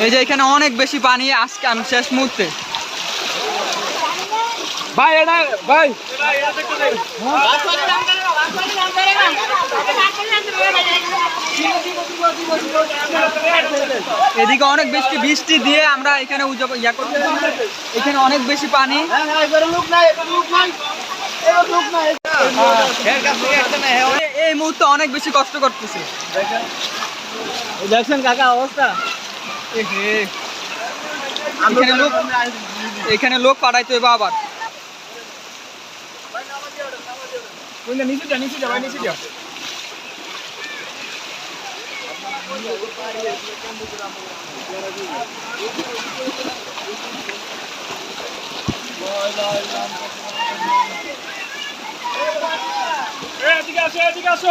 এই যে এখানে অনেক বেশি পানি আজকে আমি শেষ মুহূর্তে। ভাই এটা ভাই। এদিকে অনেক বেশি বৃষ্টি দিয়ে আমরা এখানে উদযাপন ইয়া করতে এখানে অনেক বেশি পানি। এ- এই মুহূর্তে অনেক বেশি কষ্ট করতেছে। দেখছেন কাকা অবস্থা? এখানে লোক এখানে লোক পাঠাইতে হবে আবার। নিচে যা নিচে যা নিচে যা এদিকে আসো এদিকে আসো।